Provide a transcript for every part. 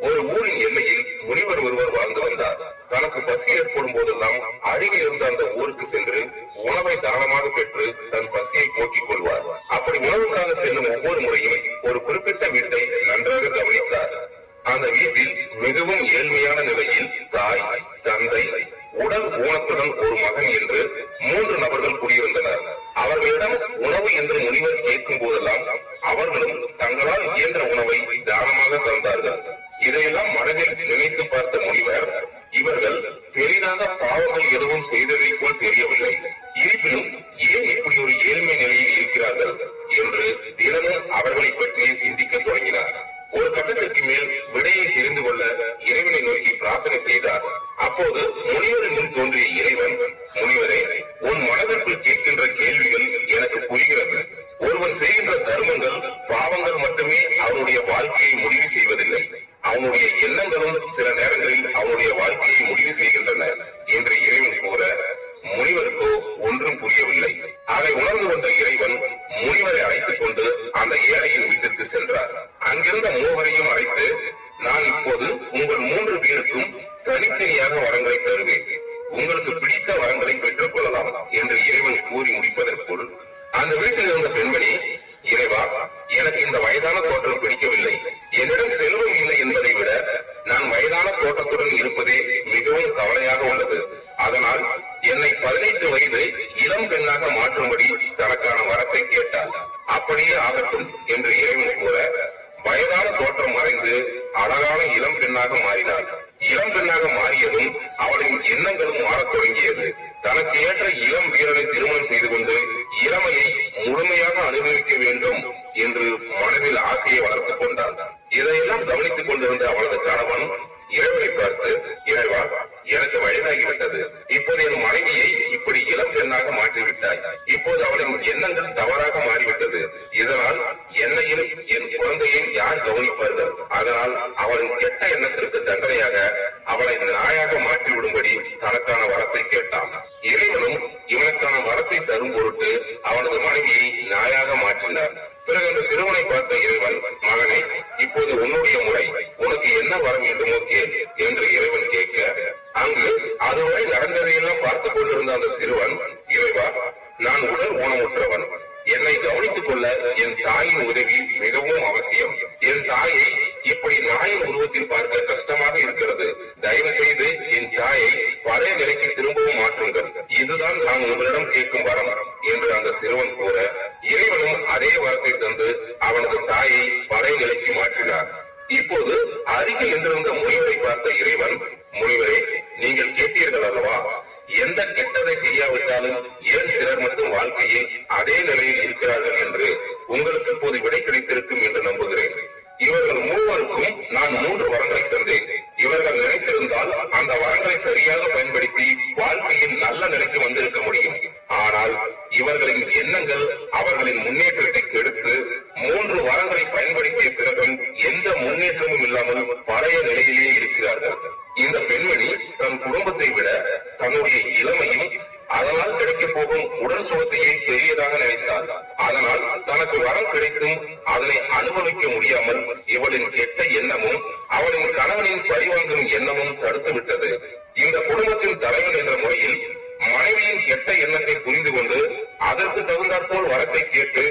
ஒரு ஊரின் எல்லையில் முனிவர் ஒருவர் வாழ்ந்து வந்தார். தனக்கு பசி ஏற்படும் போதெல்லாம் அருகில் இருந்த அந்த ஊருக்கு சென்று உணவை தானமாக பெற்று தன் பசியை போக்கிக் கொள்வார். அப்படி உணவுக்காக செல்லும் ஒவ்வொரு முறையும் ஒரு குறிப்பிட்ட வீட்டை நன்றாக கவனித்தார். அந்த வீட்டில் மிகவும் ஏழ்மையான நிலையில் தாய் தந்தை உடல் ஊனத்துடன் ஒரு மகன் என்று மூன்று நபர்கள் குடியிருந்தனர் அவர்களிடம் உணவு என்று முனிவர் கேட்கும் போதெல்லாம் அவர்களும் தங்களால் இயன்ற உணவை தானமாக தந்தார்கள். இதையெல்லாம் மனதில் நினைத்து பார்த்த முனிவர் இவர்கள் பெரிதாக பாவங்கள் எதுவும் செய்ததை போல் தெரியவில்லை. இருப்பினும் ஏன் இப்படி ஒரு ஏழ்மை நிலையில் இருக்கிறார்கள் என்று தினமும் அவர்களை பற்றி சிந்திக்க தொடங்கினார். ஒரு கட்டத்திற்கு மேல் விடையை தெரிந்து கொள்ள இறைவனை நோக்கி பிரார்த்தனை செய்தார். அப்போது முனிவரின் முன் தோன்றிய இறைவன் முனிவரே உன் மனதிற்குள் கேட்கின்ற கேள்விகள் எனக்கு புரிகிறது. ஒருவன் செய்கின்ற தர்மங்கள் பாவங்கள் மட்டுமே அவனுடைய வாழ்க்கை அவனுடைய எண்ணங்களும் சில நேரங்களில் அவனுடைய வாழ்க்கையை முடிவு செய்கின்றன என்று இறைவன் கூற முனிவருக்கோ ஒன்றும் புரியவில்லை. அதை உணர்ந்து கொண்ட இறைவன் முனிவரை அழைத்துக் கொண்டு அந்த ஏழையின் வீட்டிற்கு சென்றார். அங்கிருந்த மூவரையும் அழைத்து நான் இப்போது உங்கள் மூன்று பேருக்கும் தனித்தனியாக வரங்களை தருவேன். உங்களுக்கு பிடித்த வரங்களை பெற்றுக் கொள்ளலாம் என்று இறைவன் கூறி முடிப்பதற்குள் அந்த வீட்டில் இருந்த பெண்மணி இறைவா எனக்கு இந்த வயதான தோற்றம் பிடிக்கவில்லை என்னிடம் செல்வம் இல்லை என்பதை விட நான் வயதான தோற்றத்துடன் இருப்பதே மிகவும் உள்ளது. அதனால் என்னை பதினைந்து வயது இளம் பெண்ணாக மாற்றும்படி தனக்கான வரத்தை கேட்டார். அப்படியே ஆகட்டும் என்று இறைவன் கூற வயதான தோற்றம் மறைந்து அழகான இளம் பெண்ணாக மாறினார். இளம் பெண்ணாக மாறியதும் அவளின் எண்ணங்களும் மாறத் தொடங்கியது. தனக்கு ஏற்ற இளம் வீரனை திருமணம் செய்து கொண்டு இளமையை முழுமையாக அனுபவிக்க வேண்டும் என்று மனதில் ஆசையை வளர்த்துக் கொண்டார் இதையெல்லாம் கவனித்துக் கொண்டிருந்த அவளது கணவன் இறைவனை பார்த்து வயதாகிவிட்டது இப்போது என் மனைவியை இப்படி இளம் பெண்ணாக மாற்றிவிட்டாய். இப்போது அவளின் எண்ணங்கள் தவறாக மாறிவிட்டது. இதனால் என்னையும் என் குழந்தையும் யார் கவனிப்பார்கள்? அதனால் அவளின் கெட்ட எண்ணத்திற்கு தண்டனையாக அவளை நாயாக மாற்றிவிடும்படி தனக்கான வரத்தை கேட்டான். இறைவனும் இவனுக்கான வரத்தை தரும் பொருட்டு அவனது மனைவியை நாயாக மாற்றினார் பிறகு அந்த சிறுவனை பார்த்த இறைவன் அந்த சிறுவன் இறைவா நான் உடல் ஊனமுற்றவன். என்னை கவனித்துக் கொள்ள என் தாயின் உதவி மிகவும் அவசியம். என் தாயை இப்படி நாயின் உருவத்தில் பார்க்க கஷ்டமாக இருக்கிறது. தயவு செய்து என் தாயை பழைய நிலைக்கு திரும்பவும் மாற்றுங்கள். இதுதான் நான் உங்களிடம் கேட்கும் வரம் என்று அந்த சிறுவன் கூற இறைவனும் அதே வரத்தை தந்து அவனது தாயை பழைய நிலைக்கு மாற்றினார். இப்போது அருகில் நின்றிருந்த முனிவரை பார்த்த இறைவன் முனிவரே நீங்கள் கேட்க எந்த கெட்டதை செய்யாவிட்டாலும் ஏன் சிலர் மட்டும் வாழ்க்கையில் அதே நிலையில் இருக்கிறார்கள் என்று உங்களுக்கு இப்போது விடை கிடைத்திருக்கும் என்று நம்புகிறேன். இவர்கள் மூவருக்கும் நான் மூன்று வரங்களை தந்தேன். இவர்கள் நினைத்திருந்தால் அந்த வரங்களை சரியாக பயன்படுத்தி வாழ்க்கையில் நல்ல நிலைக்கு வந்திருக்க முடியும் ஆனால் இவர்களின் எண்ணங்கள் அவர்களின் முன்னேற்றத்தை கெடுத்து மூன்று வரங்களை பயன்படுத்திய பிறகும் எந்த முன்னேற்றமும் இல்லாமல் பழைய நிலையிலேயே இருக்கிறார்கள் இந்த பெண்மணி தன் குடும்பத்தை விட தன்னுடைய இளமையும் அதனால் கிடைக்கப் போகும் உடல் சுகத்தையே பெரியதாக நினைத்தார் அதனால் தனக்கு வரம் கிடைத்தும் அதனை அனுபவிக்க முடியாமல் இவளின் கெட்ட எண்ணமும் அவளின் கணவனின் பழிவாங்கும் எண்ணமும் தடுத்து விட்டது இந்த குடும்பத்தின் தலைவன் என்ற முறையில் மனைவியின் கெட்ட எண்ணத்தை புரிந்து கொண்டு அதற்கு தகுந்தாற்போல் வரத்தை கேட்டு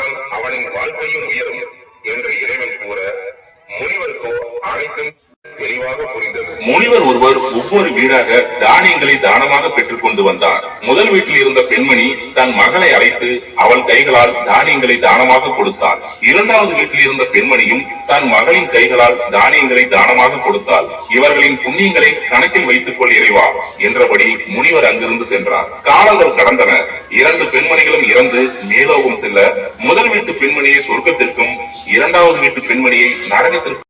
அப்போதுதான் அவனின் வாழ்க்கையும் உயரும் என்று இறைவன் கூற முனிவருக்கோ அனைத்தும் தெளிவாக புரிந்தது. முனிவர் அவர் ஒவ்வொரு வீடாக தானியங்களை தானமாக பெற்றுக் கொண்டு வந்தார். முதல் வீட்டில் இருந்த பெண்மணி தன் மகளை அழைத்து அவள் கைகளால் தானியங்களை தானமாக கொடுத்தாள். இரண்டாவது வீட்டில் இருந்த பெண்மணியும் தன் மகளின் கைகளால் தானியங்களை தானமாக கொடுத்தாள். இவர்களின் புண்ணியங்களை கணக்கில் வைத்துக் கொள் இறைவா என்றபடி முனிவர் அங்கிருந்து சென்றார். காலங்கள் கடந்தன. இரண்டு பெண்மணிகளும் இறந்து மேலோகம் செல்ல முதல் வீட்டு பெண்மணியை சொர்க்கத்திற்கும் இரண்டாவது வீட்டு பெண்மணியை நரகத்திற்கும்